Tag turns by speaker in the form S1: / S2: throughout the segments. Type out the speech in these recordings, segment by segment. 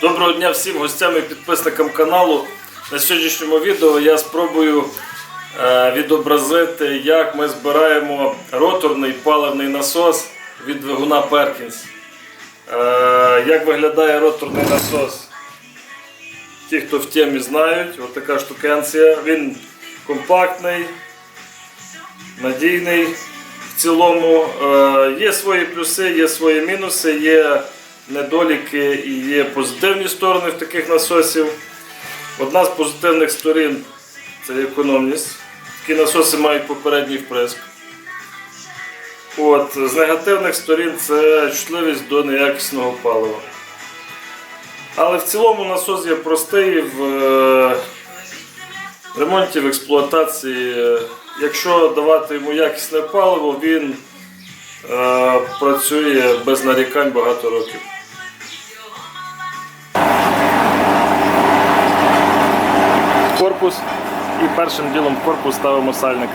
S1: Доброго дня всім гостям і підписникам каналу. На сьогоднішньому відео я спробую е, відобразити, як ми збираємо роторний паливний насос від двигуна. Е, як виглядає роторний насос? Ті, хто в темі знають, от така штукенція. Він компактний, надійний. В цілому е, є свої плюси, є свої мінуси, є недоліки і є позитивні сторони в таких насосів. Одна з позитивних сторін це економність. Такі насоси мають попередній вприск. От, з негативних сторін це чутливість до неякісного палива. Але в цілому насос є простий в е, ремонті, в експлуатації. Якщо давати йому якісне паливо, він е, працює без нарікань багато років. Корпус і першим ділом в корпус ставимо сальник.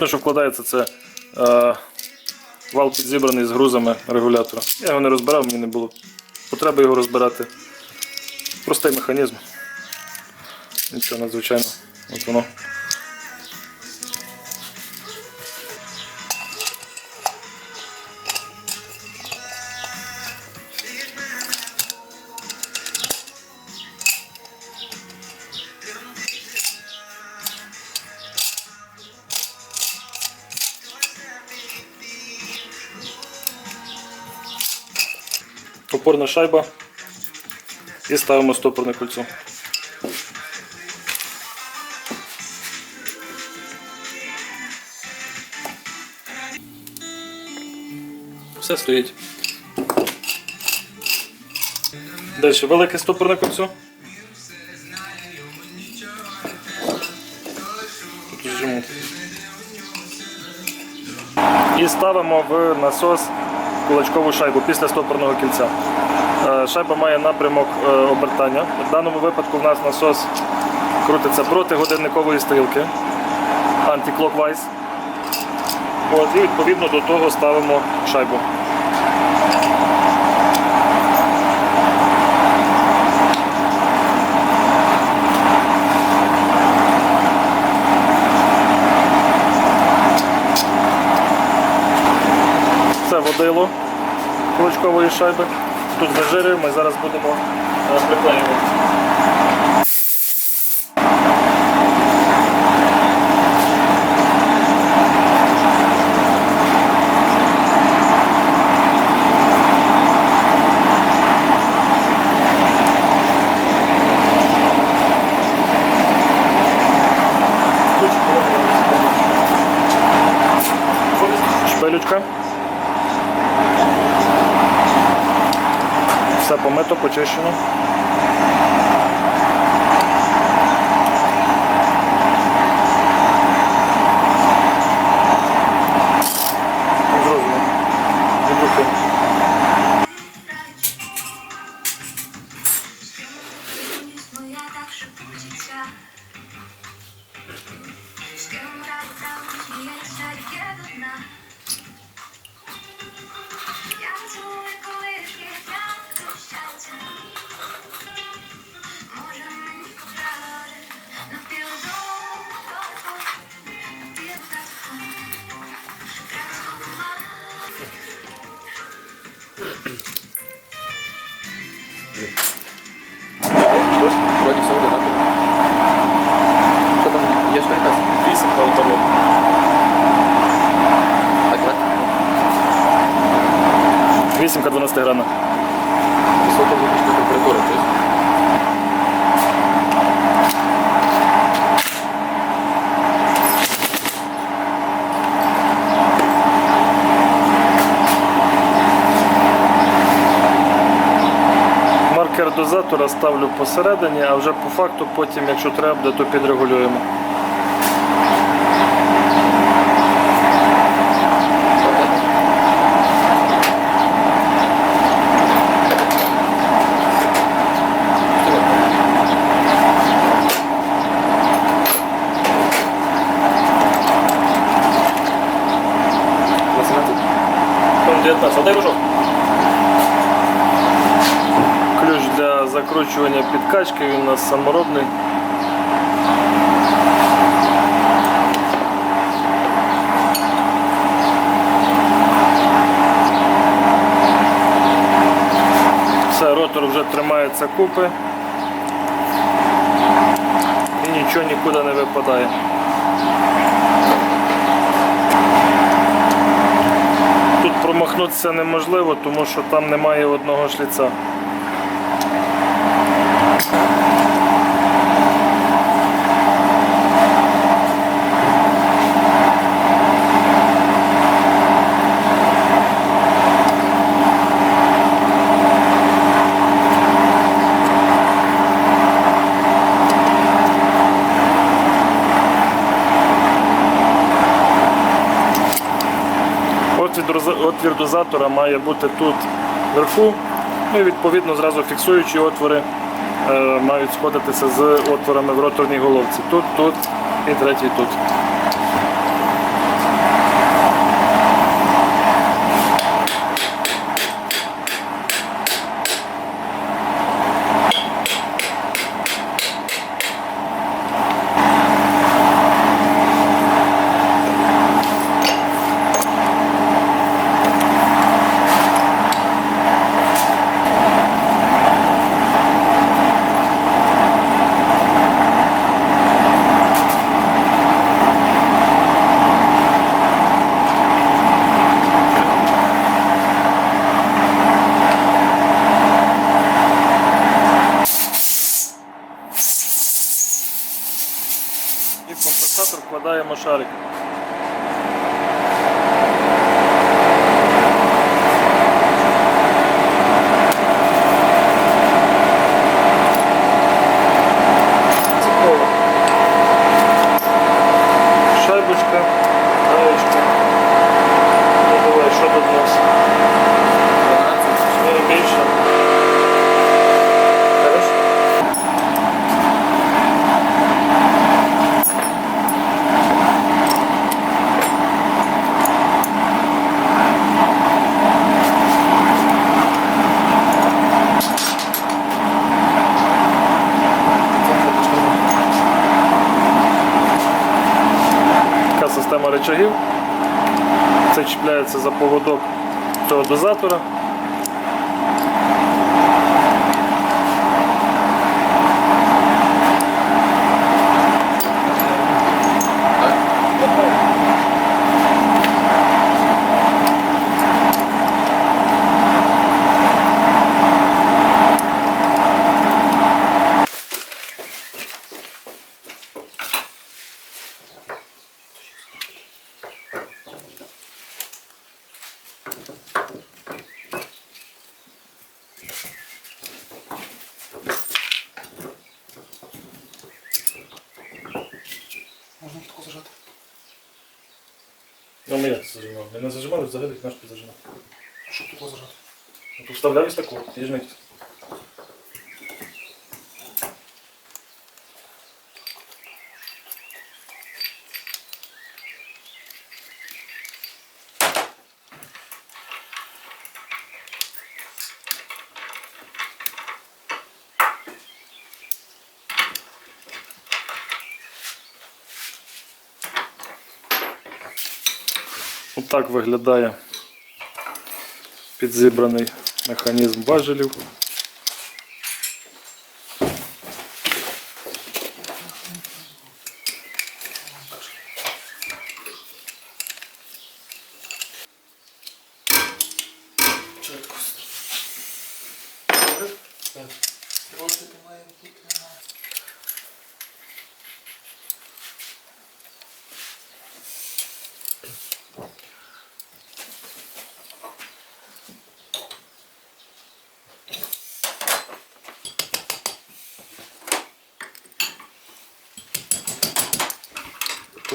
S1: Наступне, що вкладається, це е, вал підзібраний з грузами регулятора. Я його не розбирав, мені не було потреби його розбирати. Простий механізм. Нічого надзвичайно. От воно. Опорна шайба і ставимо стопорне кольцо. Все стоїть. Далі велике стопорне кольцо. І ставимо в насос кулачкову шайбу після стопорного кільця. Шайба має напрямок е, обертання. В даному випадку в нас насос крутиться проти годинникової стрілки anti-clockwise. От, і відповідно до того ставимо шайбу. Це водило кулачкової шайби. Тут зажирюємо, ми зараз будемо е, приклеювати. Шпилючка. Все помито, почищено.
S2: Я
S1: 15 гранат.
S3: Висока внутрішня температура, то.
S1: Маркер дозатора ставлю посередині, а вже по факту потім, якщо треба, то підрегулюємо. 19, дай бажок. Ключ для закручування підкачки, він у нас саморобний. Ротор вже тримається купи і нічого нікуди не випадає. Промахнутися неможливо, тому що там немає одного шліця. Дозатора має бути тут вверху. Ну і відповідно зразу фіксуючі отвори е, мають сходитися з отворами в роторній головці. Тут, тут і третій тут. daje Mašarik. Це за поводок цього дозатора.
S3: Можна таку зажати?
S1: Ну, ми як це зажимали? Ми не зажимали, взагалі як наш підзажимав.
S3: Щоб таку зажати?
S1: Вставляв ось таку, тижник. Отак виглядає підзібраний механізм важелів.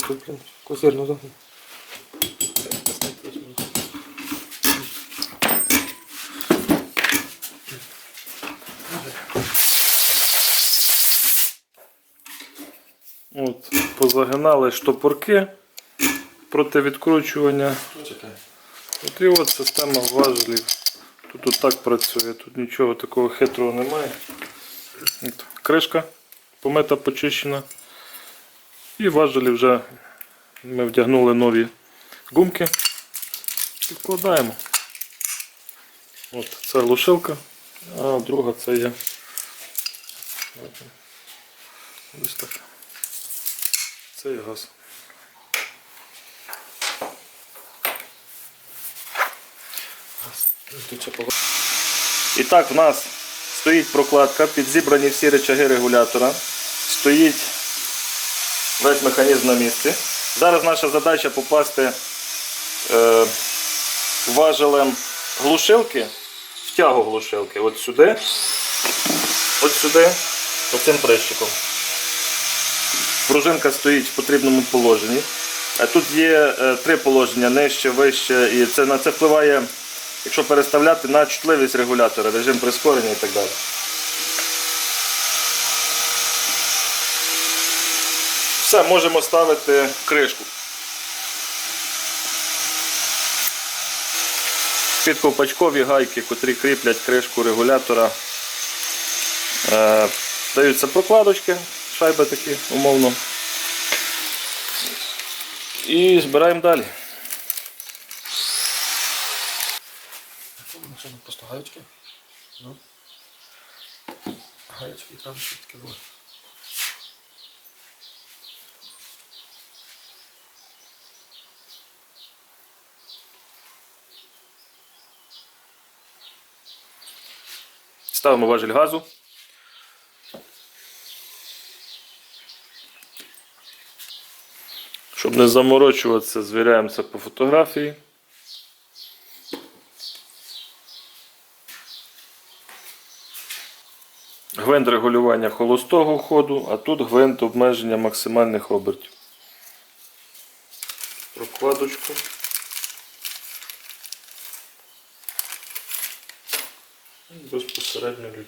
S3: Тут, блін, козирно загнув.
S1: От, позагинали штопорки проти відкручування. От і от система важелів. Тут отак працює, тут нічого такого хитрого немає. От, кришка помита, почищена. І важелі вже ми вдягнули нові гумки. Підкладаємо. От це глушилка, а друга це є. Ось так. Це є газ. І так, в нас стоїть прокладка, підзібрані всі речаги регулятора. Стоїть весь механізм на місці. Зараз наша задача попасти е, важелем глушилки, втягу глушилки, от сюди, от сюди, оцим прищиком. Пружинка стоїть в потрібному положенні. Тут є е, три положення нижче, вище, і це на це впливає якщо переставляти на чутливість регулятора, режим прискорення і так далі. Все, можемо ставити кришку. Під ковпачкові гайки, котрі кріплять кришку регулятора. Е, даються прокладочки, шайби такі умовно. І збираємо далі.
S3: Просто гаєчки. Ну. Гаєчки там таке було.
S1: Ставимо важіль газу. Щоб не заморочуватися, звіряємося по фотографії. Гвинт регулювання холостого ходу, а тут гвинт обмеження максимальних обертів. Прокладочку. І Безпосередньо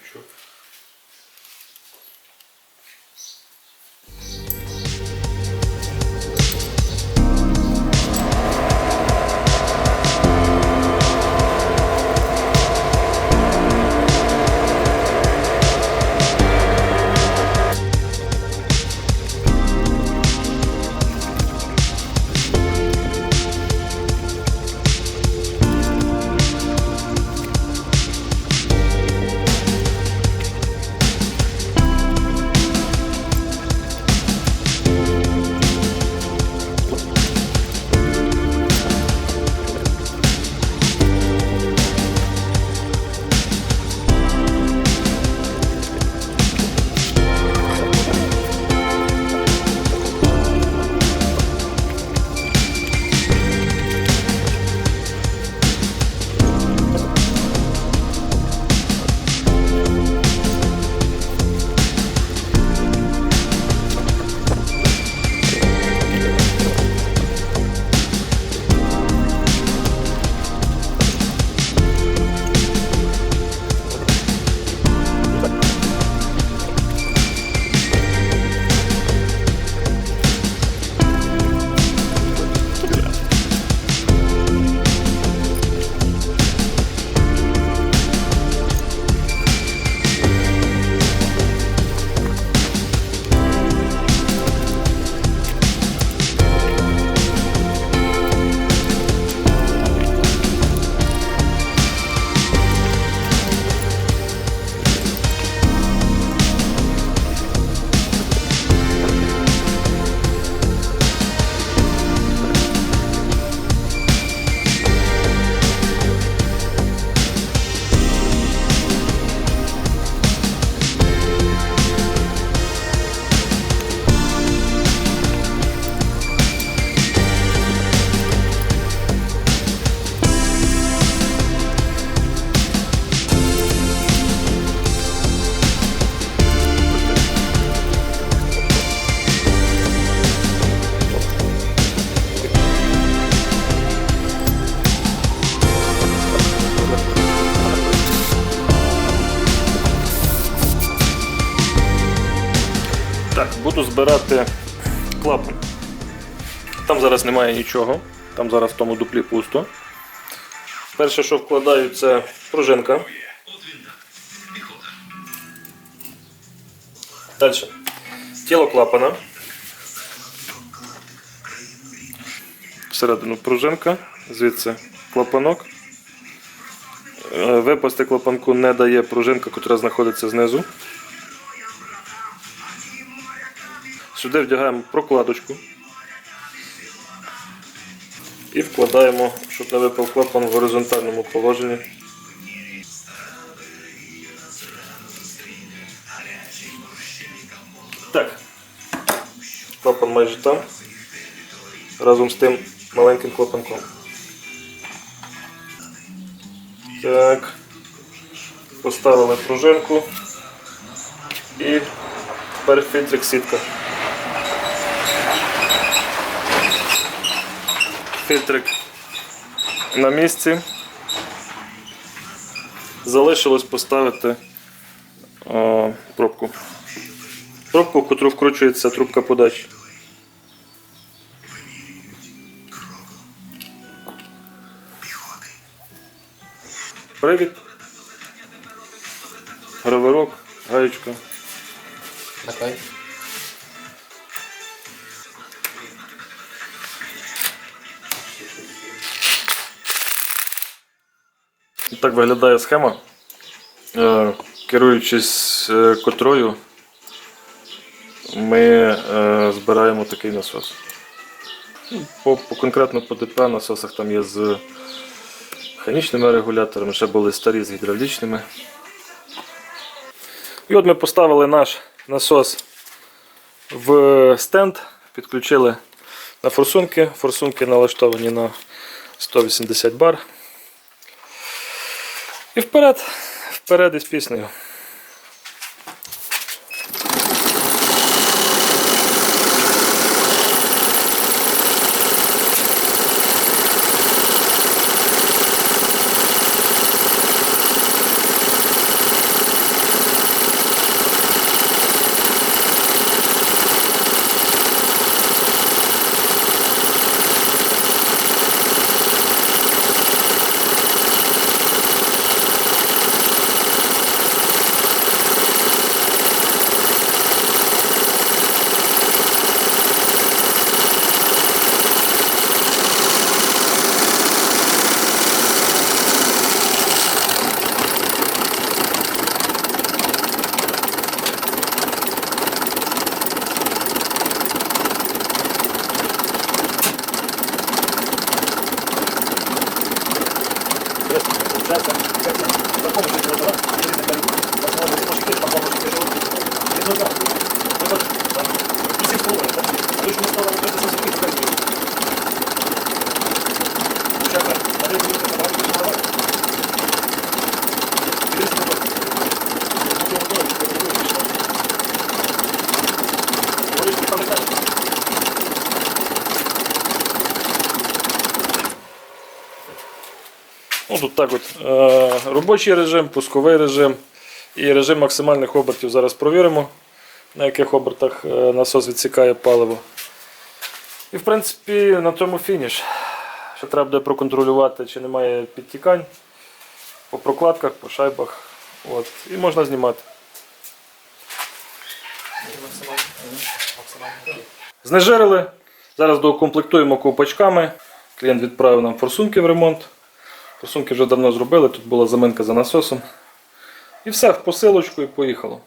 S1: лючок. збирати клапан. Там зараз немає нічого, там зараз в тому дуплі пусто. Перше, що вкладаю, це пружинка. Далі. Тіло клапана. Всередину пружинка, звідси клапанок. Е, Випасти клапанку не дає пружинка, яка знаходиться знизу. Сюди вдягаємо прокладочку. І вкладаємо, щоб не випав клапан в горизонтальному положенні. Так. Клапан майже там. Разом з тим маленьким клапанком. Так. Поставили пружинку. І тепер фільтрик сітка. Фільтрик на місці. Залишилось поставити о, пробку. Пробку, в котру вкручується трубка подачі. Привід. Граверок, гаєчка.
S3: Накай.
S1: Так виглядає схема. Е, Керуючись е, котрою, ми е, збираємо такий насос. Ну, По, по конкретно по ДП насосах там є з механічними регуляторами, ще були старі з гідравлічними. І от ми поставили наш насос в стенд, підключили на форсунки. Форсунки налаштовані на 180 бар. І вперед, вперед із піснею. 先生。Робочий режим, пусковий режим і режим максимальних обертів. Зараз провіримо, на яких обертах е, насос відсікає паливо. І в принципі на тому фініш. Ще треба буде проконтролювати, чи немає підтікань по прокладках, по шайбах. От. І можна знімати. Знежирили. Зараз доукомплектуємо ковпачками. Клієнт відправив нам форсунки в ремонт. Форсунки вже давно зробили, тут була заминка за насосом. І все, в посилочку і поїхало.